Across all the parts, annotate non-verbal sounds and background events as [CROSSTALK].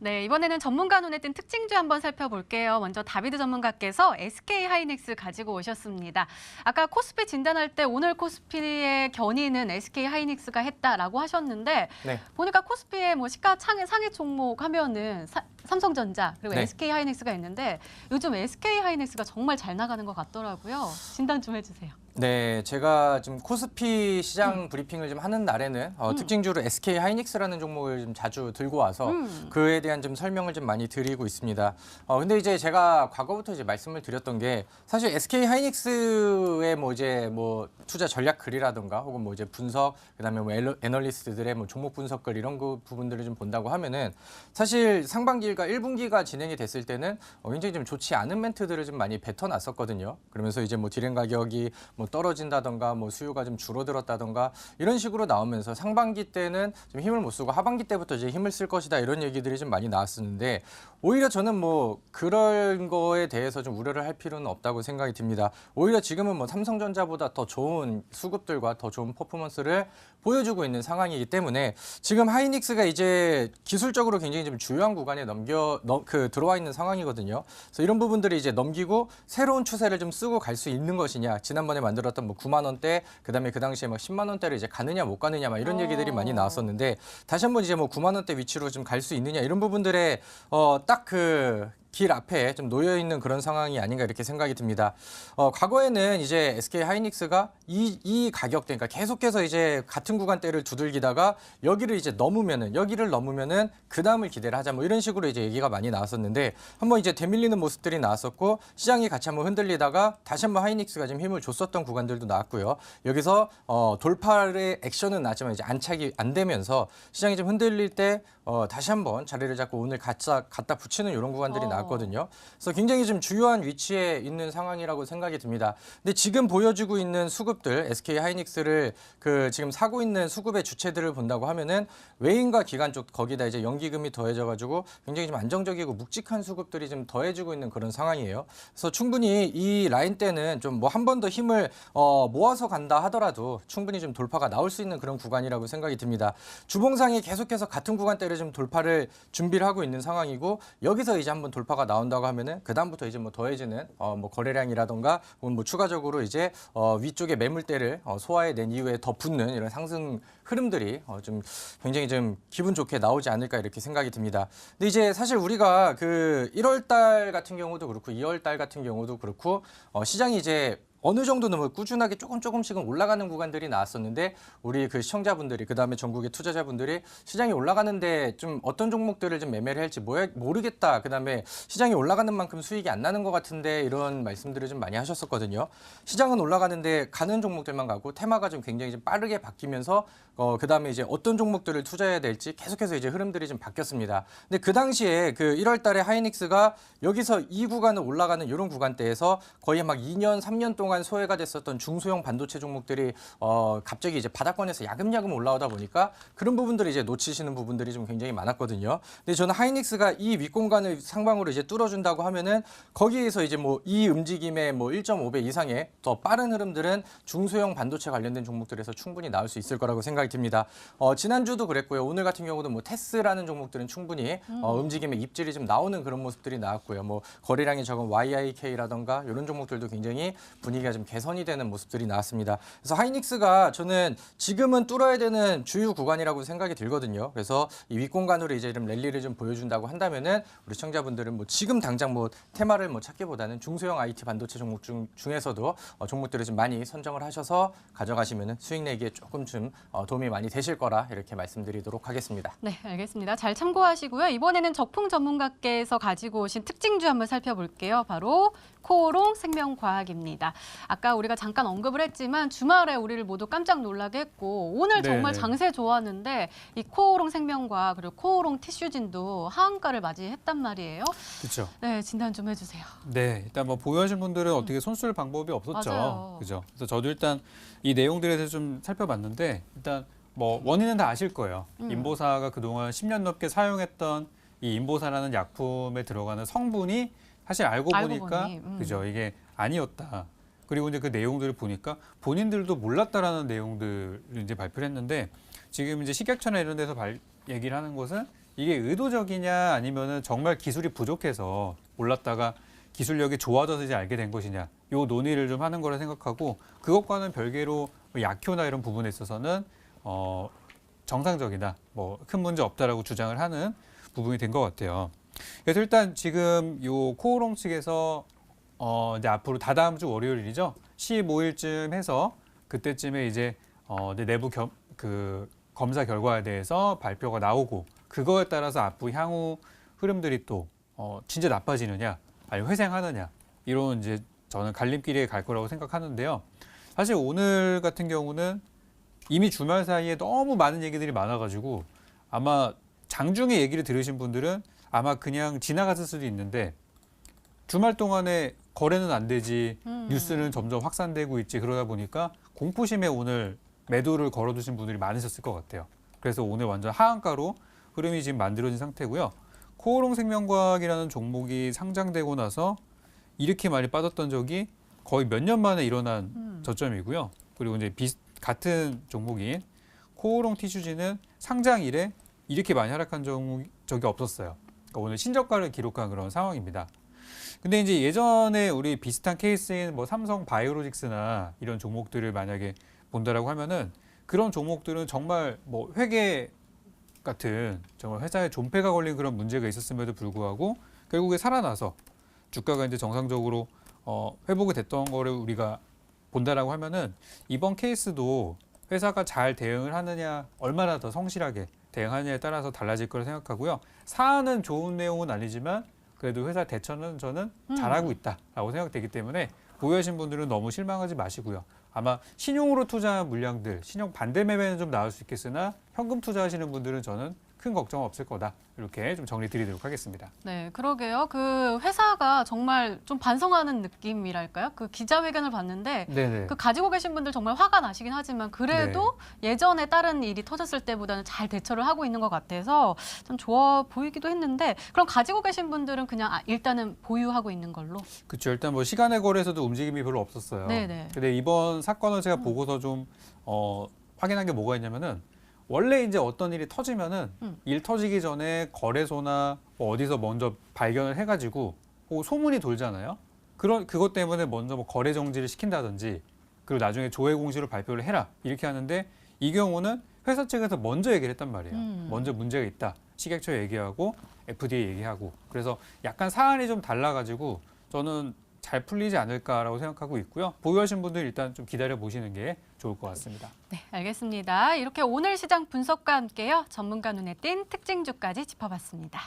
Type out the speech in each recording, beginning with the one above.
네, 이번에는 전문가 눈에 띈 특징주 한번 살펴볼게요. 먼저 다비드 전문가께서 SK 하이닉스 가지고 오셨습니다. 아까 코스피 진단할 때 오늘 코스피의 견인은 SK 하이닉스가 했다라고 하셨는데 네. 보니까 코스피의 뭐 시가 창의 상위 종목 하면은 사- 삼성전자 그리고 네. SK 하이닉스가 있는데 요즘 SK 하이닉스가 정말 잘 나가는 것 같더라고요. 진단 좀 해주세요. 네, 제가 지금 코스피 시장 브리핑을 좀 하는 날에는 어, 음. 특징주로 SK 하이닉스라는 종목을 좀 자주 들고 와서 음. 그에 대한 좀 설명을 좀 많이 드리고 있습니다. 어, 근데 이제 제가 과거부터 이제 말씀을 드렸던 게 사실 SK 하이닉스의 뭐 이제 뭐 투자 전략 글이라든가 혹은 뭐 이제 분석 그다음에 뭐 애널- 애널리스트들의 뭐 종목 분석 글 이런 그 부분들을 좀 본다고 하면은 사실 상반기가 1분기가 진행이 됐을 때는 어, 굉장히 좀 좋지 않은 멘트들을 좀 많이 뱉어놨었거든요. 그러면서 이제 뭐 디램 가격이 뭐 떨어진다던가 뭐 수요가 좀 줄어들었다던가 이런 식으로 나오면서 상반기 때는 좀 힘을 못 쓰고 하반기 때부터 이제 힘을 쓸 것이다 이런 얘기들이 좀 많이 나왔었는데 오히려 저는 뭐 그런 거에 대해서 좀 우려를 할 필요는 없다고 생각이 듭니다. 오히려 지금은 뭐 삼성전자보다 더 좋은 수급들과 더 좋은 퍼포먼스를 보여주고 있는 상황이기 때문에 지금 하이닉스가 이제 기술적으로 굉장히 좀 주요한 구간에 넘겨 넘- 그 들어와 있는 상황이거든요. 그래서 이런 부분들을 이제 넘기고 새로운 추세를 좀 쓰고 갈 수 있는 것이냐. 지난번에 만들었던 뭐 9만 원대 그다음에 그 당시에 막 10만 원대를 이제 가느냐 못 가느냐 막 이런 어. 얘기들이 많이 나왔었는데 다시 한번 이제 뭐 9만 원대 위치로 좀 갈 수 있느냐 이런 부분들에 어딱 그 길 앞에 좀 놓여 있는 그런 상황이 아닌가 이렇게 생각이 듭니다. 어, 과거에는 이제 SK 하이닉스가 이, 이 가격대, 그러니까 계속해서 이제 같은 구간대를 두들기다가 여기를 이제 넘으면은 여기를 넘으면은 그 다음을 기대를 하자 뭐 이런 식으로 이제 얘기가 많이 나왔었는데 한번 이제 되밀리는 모습들이 나왔었고 시장이 같이 한번 흔들리다가 다시 한번 하이닉스가 좀 힘을 줬었던 구간들도 나왔고요. 여기서 어, 돌파의 액션은 나지만 이제 안착이 안 되면서 시장이 좀 흔들릴 때 어, 다시 한번 자리를 잡고 오늘 갖다, 갖다 붙이는 이런 구간들이 어. 나 왔거든요. 그래서 굉장히 좀 주요한 위치에 있는 상황이라고 생각이 듭니다. 근데 지금 보여주고 있는 수급들, SK 하이닉스를 그 지금 사고 있는 수급의 주체들을 본다고 하면은 외인과 기관 쪽 거기다 이제 연기금이 더해져 가지고 굉장히 좀 안정적이고 묵직한 수급들이 좀 더해지고 있는 그런 상황이에요. 그래서 충분히 이 라인 때는 좀 뭐 한 번 더 힘을 어, 모아서 간다 하더라도 충분히 좀 돌파가 나올 수 있는 그런 구간이라고 생각이 듭니다. 주봉상이 계속해서 같은 구간대를 좀 돌파를 준비를 하고 있는 상황이고 여기서 이제 한번 돌파 가 나온다고 하면은 그 다음부터 이제 뭐 더해지는 어, 뭐 거래량이라던가 혹은 뭐 추가적으로 이제 어, 위쪽에 매물대를 어, 소화해낸 이후에 더 붙는 이런 상승 흐름들이 어, 좀 굉장히 좀 기분 좋게 나오지 않을까 이렇게 생각이 듭니다. 근데 이제 사실 우리가 그 1월 달 같은 경우도 그렇고 2월 달 같은 경우도 그렇고 어, 시장이 이제 어느 정도는 뭐 꾸준하게 조금 조금씩은 올라가는 구간들이 나왔었는데 우리 그 시청자분들이 그다음에 전국의 투자자분들이 시장이 올라가는데 좀 어떤 종목들을 좀 매매를 할지 뭐- 모르겠다. 그다음에 시장이 올라가는 만큼 수익이 안 나는 것 같은데 이런 말씀들을 좀 많이 하셨었거든요. 시장은 올라가는데 가는 종목들만 가고 테마가 좀 굉장히 좀 빠르게 바뀌면서 어 그다음에 이제 어떤 종목들을 투자해야 될지 계속해서 이제 흐름들이 좀 바뀌었습니다. 근데 그 당시에 그 1월 달에 하이닉스가 여기서 이 구간을 올라가는 이런 구간대에서 거의 막 2년, 3년 동안 소외가 됐었던 중소형 반도체 종목들이 어 갑자기 이제 바닥권에서 야금야금 올라오다 보니까 그런 부분들이 이제 놓치시는 부분들이 좀 굉장히 많았거든요. 근데 저는 하이닉스가 이 윗공간을 상방으로 이제 뚫어준다고 하면은 거기에서 이제 뭐 이 움직임의 뭐 1.5배 이상의 더 빠른 흐름들은 중소형 반도체 관련된 종목들에서 충분히 나올 수 있을 거라고 생각이 듭니다. 어, 지난주도 그랬고요. 오늘 같은 경우도 뭐 테스라는 종목들은 충분히 어, 움직임의 입질이 좀 나오는 그런 모습들이 나왔고요. 뭐 거래량이 적은 YIK라던가 이런 종목들도 굉장히 분위기 가 좀 개선이 되는 모습들이 나왔습니다. 그래서 하이닉스가 저는 지금은 뚫어야 되는 주요 구간이라고 생각이 들거든요. 그래서 이 윗공간으로 이제 좀 랠리를 좀 보여준다고 한다면은 우리 시청자분들은 뭐 지금 당장 뭐 테마를 뭐 찾기보다는 중소형 IT 반도체 종목 중, 중에서도 어, 종목들을 좀 많이 선정을 하셔서 가져가시면은 수익 내기에 조금 좀 어, 도움이 많이 되실 거라 이렇게 말씀드리도록 하겠습니다. 네, 알겠습니다. 잘 참고하시고요. 이번에는 적풍 전문가께서 가지고 오신 특징주 한번 살펴볼게요. 바로 코오롱 생명과학입니다. 아까 우리가 잠깐 언급을 했지만 주말에 우리를 모두 깜짝 놀라게 했고 오늘 네, 정말 네. 장세 좋았는데 이 코오롱 생명과학 그리고 코오롱 티슈진도 하한가를 맞이했단 말이에요. 그렇죠. 네, 진단 좀 해주세요. 네, 일단 뭐 보유하신 분들은 어떻게 손쓸 방법이 없었죠. 맞아요. 그죠. 그래서 저도 일단 이 내용들에 대해서 좀 살펴봤는데 일단 뭐 원인은 다 아실 거예요. 음. 인보사가 그동안 10년 넘게 사용했던 이 인보사라는 약품에 들어가는 성분이 사실 알고, 알고 보니까 보니, 음. 그죠 이게 아니었다. 그리고 이제 그 내용들을 보니까 본인들도 몰랐다라는 내용들을 이제 발표를 했는데 지금 이제 식약처나 이런 데서 발, 얘기를 하는 것은 이게 의도적이냐 아니면은 정말 기술이 부족해서 올랐다가 기술력이 좋아져서 이제 알게 된 것이냐 요 논의를 좀 하는 거라 생각하고 그것과는 별개로 뭐 약효나 이런 부분에 있어서는 어 정상적이다 뭐 큰 문제 없다라고 주장을 하는 부분이 된 것 같아요. 그래서 일단 지금 요 코오롱 측에서 어 이제 앞으로 다다음 주 월요일이죠 15일쯤 해서 그때쯤에 이제 어 내부 겸, 그 검사 결과에 대해서 발표가 나오고 그거에 따라서 앞으로 향후 흐름들이 또 어, 진짜 나빠지느냐 아니면 회생하느냐 이런 이제 저는 갈림길에 갈 거라고 생각하는데요. 사실 오늘 같은 경우는 이미 주말 사이에 너무 많은 얘기들이 많아가지고 아마 장중에 얘기를 들으신 분들은 아마 그냥 지나갔을 수도 있는데 주말 동안에 거래는 안 되지 음. 뉴스는 점점 확산되고 있지 그러다 보니까 공포심에 오늘 매도를 걸어두신 분들이 많으셨을 것 같아요. 그래서 오늘 완전 하한가로 흐름이 지금 만들어진 상태고요. 코오롱 생명과학이라는 종목이 상장되고 나서 이렇게 많이 빠졌던 적이 거의 몇 년 만에 일어난 음. 저점이고요. 그리고 이제 비, 같은 종목인 코오롱 티슈지는 상장 이래 이렇게 많이 하락한 종- 적이 없었어요. 그러니까 오늘 신저가를 기록한 그런 상황입니다. 근데 이제 예전에 우리 비슷한 케이스인 뭐 삼성 바이오로직스나 이런 종목들을 만약에 본다라고 하면은 그런 종목들은 정말 뭐 회계 같은 정말 회사에 존폐가 걸린 그런 문제가 있었음에도 불구하고 결국에 살아나서 주가가 이제 정상적으로 어, 회복이 됐던 거를 우리가 본다라고 하면은 이번 케이스도 회사가 잘 대응을 하느냐 얼마나 더 성실하게 대응하느냐에 따라서 달라질 거라 생각하고요. 사안은 좋은 내용은 아니지만 그래도 회사 대처는 저는 음. 잘하고 있다라고 생각되기 때문에 보유하신 분들은 너무 실망하지 마시고요. 아마 신용으로 투자한 물량들, 신용 반대 매매는 좀 나올 수 있겠으나 현금 투자하시는 분들은 저는 큰 걱정 없을 거다. 이렇게 좀 정리 드리도록 하겠습니다. 네, 그러게요. 그 회사가 정말 좀 반성하는 느낌이랄까요? 그 기자회견을 봤는데 네네. 그 가지고 계신 분들 정말 화가 나시긴 하지만 그래도 예전에 다른 일이 터졌을 때보다는 잘 대처를 하고 있는 것 같아서 좀 좋아 보이기도 했는데 그럼 가지고 계신 분들은 그냥 아, 일단은 보유하고 있는 걸로. 그렇죠. 일단 뭐 시간의 거래에서도 움직임이 별로 없었어요. 네네. 근데 이번 사건을 제가 음. 보고서 좀 어, 확인한 게 뭐가 있냐면은 원래 이제 어떤 일이 터지면은 음. 일 터지기 전에 거래소나 뭐 어디서 먼저 발견을 해가지고 그 소문이 돌잖아요. 그런 그것 때문에 먼저 뭐 거래 정지를 시킨다든지 그리고 나중에 조회 공시를 발표를 해라 이렇게 하는데 이 경우는 회사 측에서 먼저 얘기를 했단 말이에요. 음. 먼저 문제가 있다. 식약처 얘기하고 FDA 얘기하고 그래서 약간 사안이 좀 달라가지고 저는 잘 풀리지 않을까라고 생각하고 있고요. 보유하신 분들 일단 좀 기다려 보시는 게 좋을 것 같습니다. 네, 알겠습니다. 이렇게 오늘 시장 분석과 함께요. 전문가 눈에 띈 특징주까지 짚어봤습니다.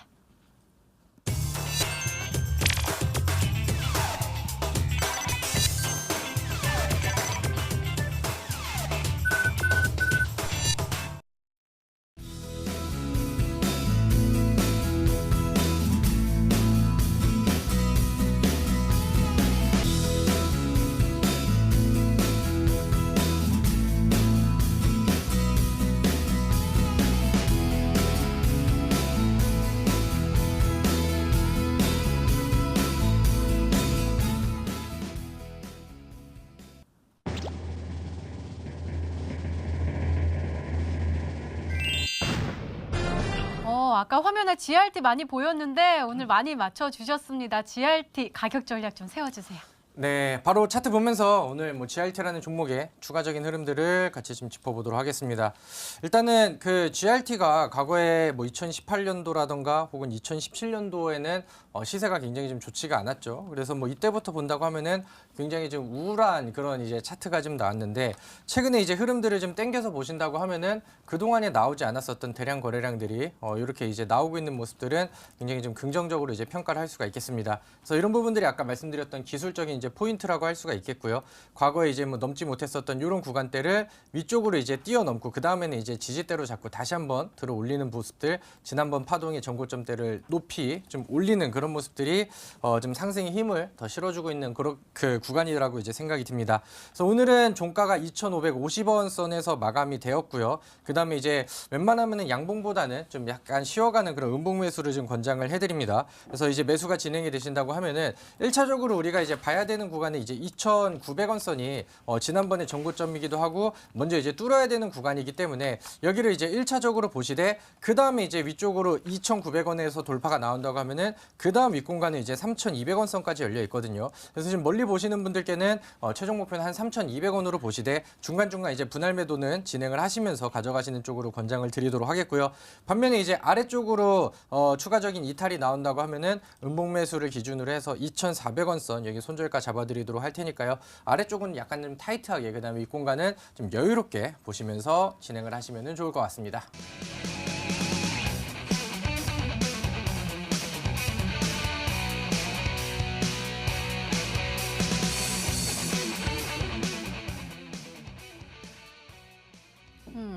아까 화면에 GRT 많이 보였는데 오늘 많이 맞춰주셨습니다. GRT 가격 전략 좀 세워주세요. 네, 바로 차트 보면서 오늘 뭐 GRT라는 종목의 추가적인 흐름들을 같이 좀 짚어보도록 하겠습니다. 일단은 그 GRT가 과거에 뭐 2018년도라던가 혹은 2017년도에는 어, 시세가 굉장히 좀 좋지가 않았죠. 그래서 뭐 이때부터 본다고 하면은 굉장히 좀 우울한 그런 이제 차트가 좀 나왔는데 최근에 이제 흐름들을 좀 땡겨서 보신다고 하면은 그동안에 나오지 않았었던 대량 거래량들이 어, 이렇게 이제 나오고 있는 모습들은 굉장히 좀 긍정적으로 이제 평가를 할 수가 있겠습니다. 그래서 이런 부분들이 아까 말씀드렸던 기술적인 이제 포인트라고 할 수가 있겠고요. 과거에 이제 뭐 넘지 못했었던 이런 구간대를 위쪽으로 이제 뛰어넘고 그 다음에는 이제 지지대로 잡고 다시 한번 들어 올리는 모습들 지난번 파동의 전고점대를 높이 좀 올리는 그런 모습들이 어, 좀 상승의 힘을 더 실어주고 있는 그런 그 구간이라고 이제 생각이 듭니다. 그래서 오늘은 종가가 2,550원 선에서 마감이 되었고요. 그 다음에 이제 웬만하면은 양봉보다는 좀 약간 쉬어가는 그런 음봉 매수를 좀 권장을 해드립니다. 그래서 이제 매수가 진행이 되신다고 하면은 1차적으로 우리가 이제 봐야 되는 구간은 이제 2,900원 선이 어, 지난번에 정고점이기도 하고 먼저 이제 뚫어야 되는 구간이기 때문에 여기를 이제 1차적으로 보시되 그 다음에 이제 위쪽으로 2,900원에서 돌파가 나온다고 하면은 그 다음 윗공간은 이제 3,200원 선까지 열려 있거든요. 그래서 지금 멀리 보시는 분들께는 어, 최종 목표는 한 3,200원으로 보시되 중간중간 이제 분할 매도는 진행을 하시면서 가져가시는 쪽으로 권장을 드리도록 하겠고요. 반면에 이제 아래쪽으로 어, 추가적인 이탈이 나온다고 하면은 음봉 매수를 기준으로 해서 2,400원 선 여기 손절가 잡아드리도록 할 테니까요. 아래쪽은 약간 좀 타이트하게 그다음에 윗공간은 좀 여유롭게 보시면서 진행을 하시면 좋을 것 같습니다.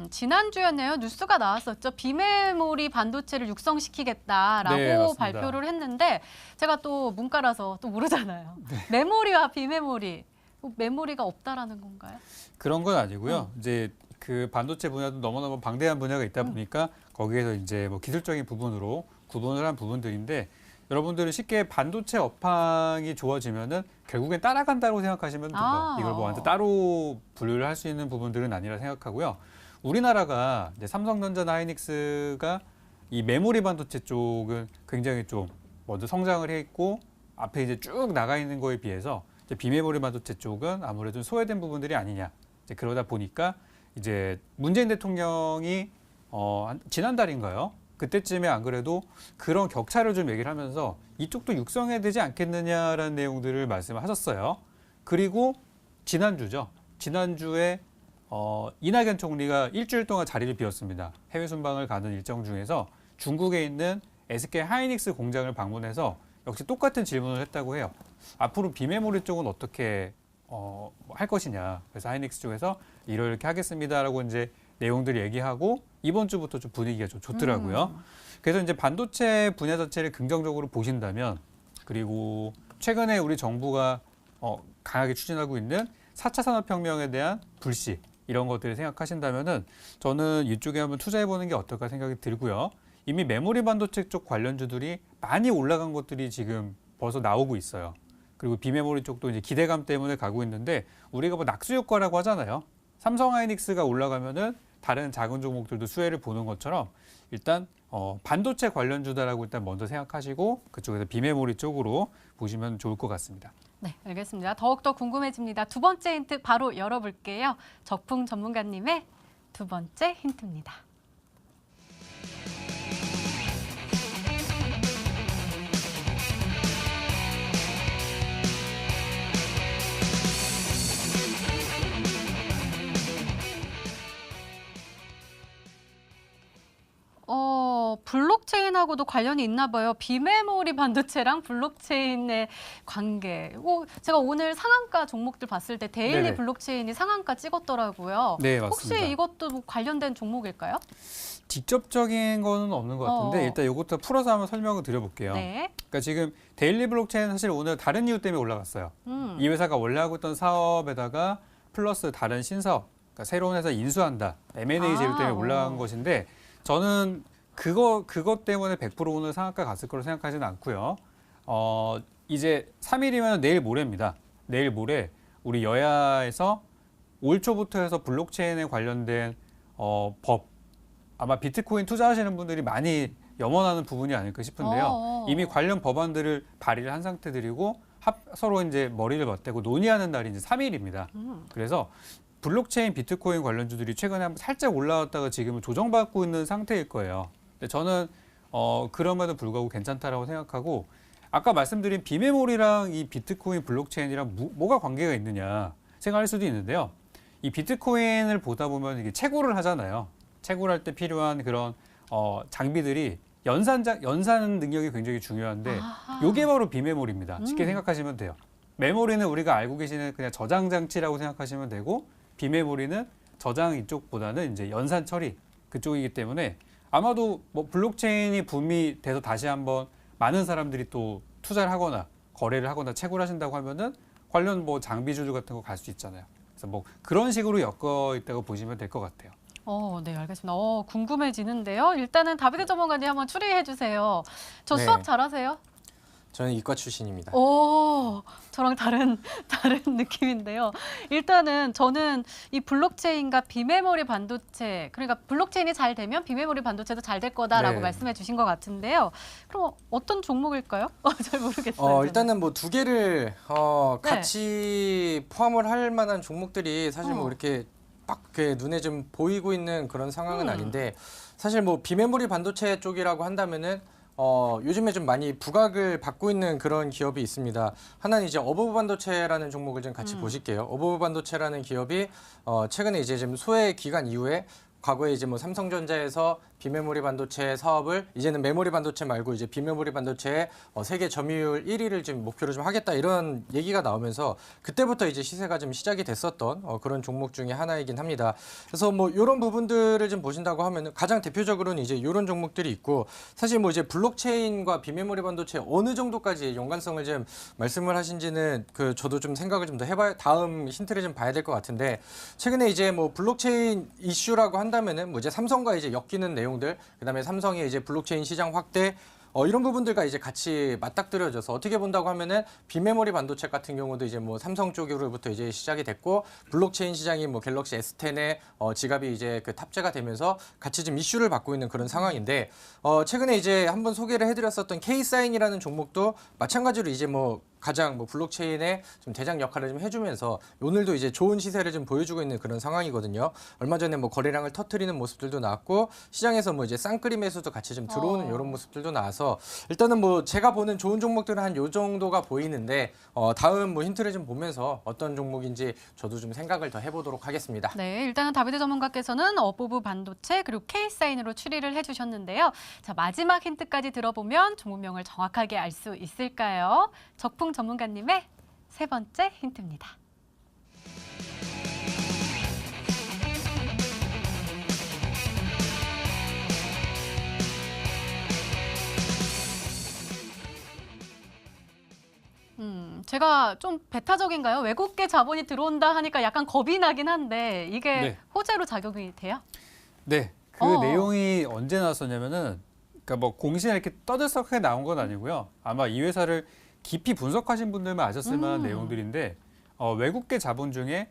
음, 지난주였네요. 뉴스가 나왔었죠. 비메모리 반도체를 육성시키겠다라고 네. 발표를 했는데 제가 또 문과라서 또 모르잖아요. [LAUGHS] 네. 메모리와 비메모리. 뭐 메모리가 없다라는 건가요? 그런 건 아니고요. 이제 그 반도체 분야도 너무너무 방대한 분야가 있다 보니까 거기에서 이제 뭐 기술적인 부분으로 구분을 한 부분들인데 여러분들은 쉽게 반도체 업황이 좋아지면은 결국엔 따라간다고 생각하시면 됩니다. 아. 이걸 뭐 완전 따로 분류를 할 수 있는 부분들은 아니라 생각하고요. 우리나라가 이제 삼성전자나 하이닉스가 이 메모리 반도체 쪽은 굉장히 좀 먼저 성장을 해 있고 앞에 이제 쭉 나가 있는 거에 비해서 이제 비메모리 반도체 쪽은 아무래도 소외된 부분들이 아니냐. 이제 그러다 보니까 이제 문재인 대통령이 어, 한- 지난달인가요? 그때쯤에 안 그래도 그런 격차를 좀 얘기를 하면서 이쪽도 육성해야 되지 않겠느냐라는 내용들을 말씀을 하셨어요. 그리고 지난주죠. 지난주에 어, 이낙연 총리가 일주일 동안 자리를 비웠습니다. 해외 순방을 가는 일정 중에서 중국에 있는 SK 하이닉스 공장을 방문해서 역시 똑같은 질문을 했다고 해요. 앞으로 비메모리 쪽은 어떻게 어, 할 것이냐. 그래서 하이닉스 쪽에서 이렇게 하겠습니다라고 이제 내용들을 얘기하고 이번 주부터 좀 분위기가 좀 좋더라고요. 그래서 이제 반도체 분야 자체를 긍정적으로 보신다면 그리고 최근에 우리 정부가 어, 강하게 추진하고 있는 4차 산업혁명에 대한 불씨 이런 것들을 생각하신다면은 저는 이쪽에 한번 투자해 보는 게 어떨까 생각이 들고요. 이미 메모리 반도체 쪽 관련주들이 많이 올라간 것들이 지금 벌써 나오고 있어요. 그리고 비메모리 쪽도 이제 기대감 때문에 가고 있는데 우리가 뭐 낙수 효과라고 하잖아요. 삼성 하이닉스가 올라가면은 다른 작은 종목들도 수혜를 보는 것처럼 일단 어, 반도체 관련주다라고 일단 먼저 생각하시고 그쪽에서 비메모리 쪽으로 보시면 좋을 것 같습니다. 네, 알겠습니다. 더욱더 궁금해집니다. 두 번째 힌트 바로 열어볼게요. 적풍 전문가님의 두 번째 힌트입니다. 어, 블록체인하고도 관련이 있나 봐요. 비메모리 반도체랑 블록체인의 관계. 오, 제가 오늘 상한가 종목들 봤을 때 데일리 네네. 블록체인이 상한가 찍었더라고요. 네, 혹시 맞습니다. 이것도 뭐 관련된 종목일까요? 직접적인 거는 없는 것 같은데 어. 일단 이것부터 풀어서 한번 설명을 드려볼게요. 네. 그러니까 지금 데일리 블록체인 사실 오늘 다른 이유 때문에 올라갔어요. 음. 이 회사가 원래 하고 있던 사업에다가 플러스 다른 신사업, 그러니까 새로운 회사 인수한다. M&A 제휴 아, 때문에 어. 올라간 것인데 저는 그거 그것 때문에 100% 오늘 상한가 갔을 거로 생각하지는 않고요. 어, 이제 3일이면 내일 모레입니다. 내일 모레 우리 여야에서 올 초부터 해서 블록체인에 관련된 어, 법 아마 비트코인 투자하시는 분들이 많이 염원하는 부분이 아닐까 싶은데요. 어. 이미 관련 법안들을 발의를 한 상태들이고 합, 서로 이제 머리를 맞대고 논의하는 날이 이제 3일입니다. 음. 그래서 블록체인 비트코인 관련주들이 최근에 한번 살짝 올라왔다가 지금은 조정받고 있는 상태일 거예요. 근데 저는 어, 그럼에도 불구하고 괜찮다라고 생각하고 아까 말씀드린 비메모리랑 이 비트코인 블록체인이랑 무- 뭐가 관계가 있느냐 생각할 수도 있는데요. 이 비트코인을 보다 보면 이게 채굴을 하잖아요. 채굴할 때 필요한 그런 어, 장비들이 연산자 연산 능력이 굉장히 중요한데 아하. 요게 바로 비메모리입니다. 쉽게 음. 생각하시면 돼요. 메모리는 우리가 알고 계시는 그냥 저장 장치라고 생각하시면 되고 비메모리는 저장 이쪽보다는 이제 연산 처리 그쪽이기 때문에 아마도 뭐 블록체인이 붐이 돼서 다시 한번 많은 사람들이 또 투자를 하거나 거래를 하거나 채굴 하신다고 하면은 관련 뭐 장비주들 같은 거 갈 수 있잖아요. 그래서 뭐 그런 식으로 엮어 있다고 보시면 될 것 같아요. 어, 네, 알겠습니다. 어, 궁금해지는데요. 일단은 다비드 전문가님 한번 추리해 주세요. 저 네. 수학 잘하세요? 저는 이과 출신입니다. 오, 저랑 다른 [LAUGHS] 다른 느낌인데요. 일단은 저는 이 블록체인과 비메모리 반도체, 그러니까 블록체인이 잘 되면 비메모리 반도체도 잘 될 거다라고 네. 말씀해 주신 것 같은데요. 그럼 어떤 종목일까요? [LAUGHS] 어, 잘 모르겠어요. 어, 저는. 일단은 뭐 두 개를 어, 네. 같이 포함을 할 만한 종목들이 사실 어. 뭐 이렇게 딱 이렇게 눈에 좀 보이고 있는 그런 상황은 음. 아닌데 사실 뭐 비메모리 반도체 쪽이라고 한다면은 어, 요즘에 좀 많이 부각을 받고 있는 그런 기업이 있습니다. 하나는 이제 어버브 반도체라는 종목을 좀 같이 음. 보실게요. 어버브 반도체라는 기업이 어, 최근에 이제 좀 소외 기간 이후에 과거에 이제 뭐 삼성전자에서 비메모리 반도체 사업을 이제는 메모리 반도체 말고 이제 비메모리 반도체의 어, 세계 점유율 1위를 좀 목표로 좀 하겠다 이런 얘기가 나오면서 그때부터 이제 시세가 좀 시작이 됐었던 어, 그런 종목 중에 하나이긴 합니다. 그래서 뭐 이런 부분들을 좀 보신다고 하면 가장 대표적으로는 이제 이런 종목들이 있고 사실 뭐 이제 블록체인과 비메모리 반도체 어느 정도까지 연관성을 좀 말씀을 하신지는 그 저도 좀 생각을 좀 더 해봐야 다음 힌트를 좀 봐야 될 것 같은데 최근에 이제 뭐 블록체인 이슈라고 한다 면은 뭐 이제 삼성과 이제 엮이는 내용들 그다음에 삼성의 이제 블록체인 시장 확대 어, 이런 부분들과 이제 같이 맞닥뜨려져서 어떻게 본다고 하면은 비메모리 반도체 같은 경우도 이제 뭐 삼성 쪽으로부터 이제 시작이 됐고 블록체인 시장이 뭐 갤럭시 S10에 어, 지갑이 이제 그 탑재가 되면서 같이 좀 이슈를 받고 있는 그런 상황인데 어, 최근에 이제 한번 소개를 해드렸었던 K사인이라는 종목도 마찬가지로 이제 뭐 가장 뭐 블록체인의 좀 대장 역할을 좀 해주면서 오늘도 이제 좋은 시세를 좀 보여주고 있는 그런 상황이거든요. 얼마 전에 뭐 거래량을 터트리는 모습들도 나왔고 시장에서 뭐 이제 쌍끌이 매수도 같이 좀 들어오는 어. 이런 모습들도 나와서 일단은 뭐 제가 보는 좋은 종목들은 한 요 정도가 보이는데 어, 다음 뭐 힌트를 좀 보면서 어떤 종목인지 저도 좀 생각을 더 해보도록 하겠습니다. 네, 일단은 다비드 전문가께서는 어보브 반도체 그리고 K사인으로 추리를 해주셨는데요. 자, 마지막 힌트까지 들어보면 종목명을 정확하게 알 수 있을까요? 적풍 전문가님의 세 번째 힌트입니다. 음, 제가 좀 배타적인가요? 외국계 자본이 들어온다 하니까 약간 겁이 나긴 한데 이게 네. 호재로 작용이 돼요? 네, 그 어. 내용이 언제 나왔었냐면은 그러니까 뭐 공시에 이렇게 떠들썩하게 나온 건 아니고요. 아마 이 회사를 깊이 분석하신 분들만 아셨을 만한 음. 내용들인데 어, 외국계 자본 중에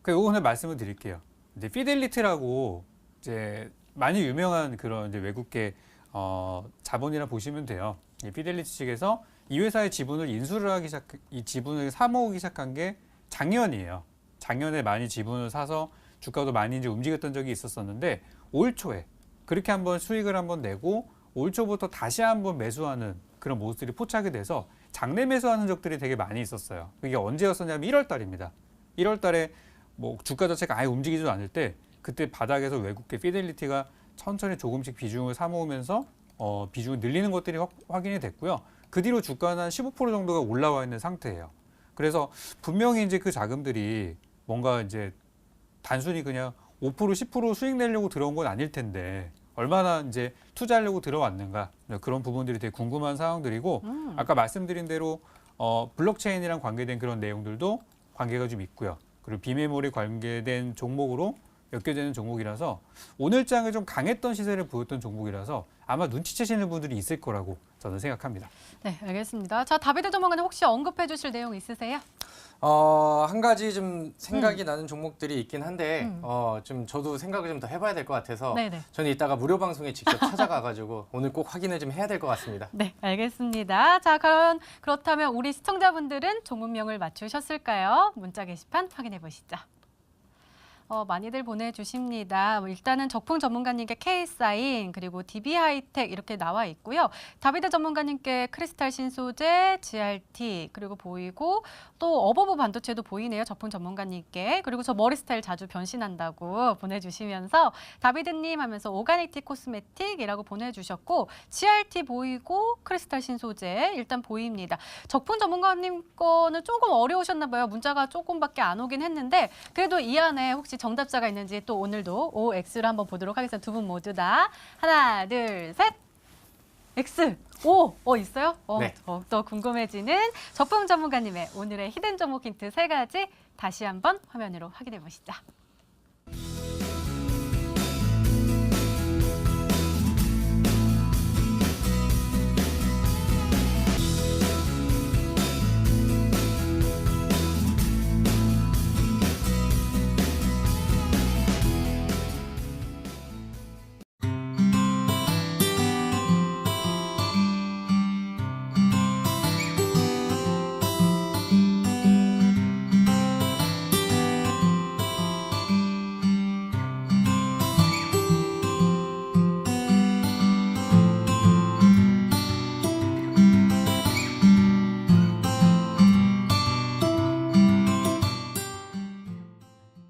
그 오늘 말씀을 드릴게요. 이제 피델리티라고 이제 많이 유명한 그런 이제 외국계 어, 자본이라 보시면 돼요. 이 피델리티 측에서 이 회사의 지분을 인수를 하기 시작, 이 지분을 사모으기 시작한 게 작년이에요. 작년에 많이 지분을 사서 주가도 많이 이제 움직였던 적이 있었었는데 올 초에 그렇게 한번 수익을 한번 내고 올 초부터 다시 한번 매수하는 그런 모습들이 포착이 돼서 장내 매수하는 적들이 되게 많이 있었어요. 그게 언제였었냐면 1월 달입니다. 1월 달에 뭐 주가 자체가 아예 움직이지도 않을 때 그때 바닥에서 외국계 피델리티가 천천히 조금씩 비중을 사모으면서 어, 비중을 늘리는 것들이 확, 확인이 됐고요. 그 뒤로 주가는 한 15% 정도가 올라와 있는 상태예요. 그래서 분명히 이제 그 자금들이 뭔가 이제 단순히 그냥 5% 10% 수익 내려고 들어온 건 아닐 텐데 얼마나 이제 투자하려고 들어왔는가 그런 부분들이 되게 궁금한 상황들이고 음. 아까 말씀드린 대로 어, 블록체인이랑 관계된 그런 내용들도 관계가 좀 있고요. 그리고 비메모리 관계된 종목으로 엮여지는 종목이라서 오늘 장에 좀 강했던 시세를 보였던 종목이라서 아마 눈치채시는 분들이 있을 거라고 저는 생각합니다. 네, 알겠습니다. 자, 다비드 전문가님 혹시 언급해 주실 내용 있으세요? 어, 한 가지 좀 생각이 나는 종목들이 있긴 한데 음. 어, 좀 저도 생각을 좀 더 해봐야 될 것 같아서 네네. 저는 이따가 무료 방송에 직접 찾아가가지고 [LAUGHS] 오늘 꼭 확인을 좀 해야 될 것 같습니다. 네, 알겠습니다. 자, 그럼 그렇다면 우리 시청자분들은 종목명을 맞추셨을까요? 문자 게시판 확인해 보시죠. 어, 많이들 보내주십니다. 뭐 일단은 적풍 전문가님께 K사인 그리고 DB하이텍 이렇게 나와 있고요. 다비드 전문가님께 크리스탈 신소재, GRT 그리고 보이고 또 어버브 반도체도 보이네요. 적풍 전문가님께 그리고 저 머리 스타일 자주 변신한다고 보내주시면서 다비드님 하면서 오가닉티 코스메틱이라고 보내주셨고 GRT 보이고 크리스탈 신소재 일단 보입니다. 적풍 전문가님 거는 조금 어려우셨나 봐요. 문자가 조금밖에 안 오긴 했는데 그래도 이 안에 혹시 정답자가 있는지 또 오늘도 OX로 한번 보도록 하겠습니다. 두 분 모두 다 하나, 둘, 셋. X, O, 어 있어요? 어, 네. 더욱더 궁금해지는 적품 전문가님의 오늘의 히든 종목 힌트 세 가지 다시 한번 화면으로 확인해 보시죠.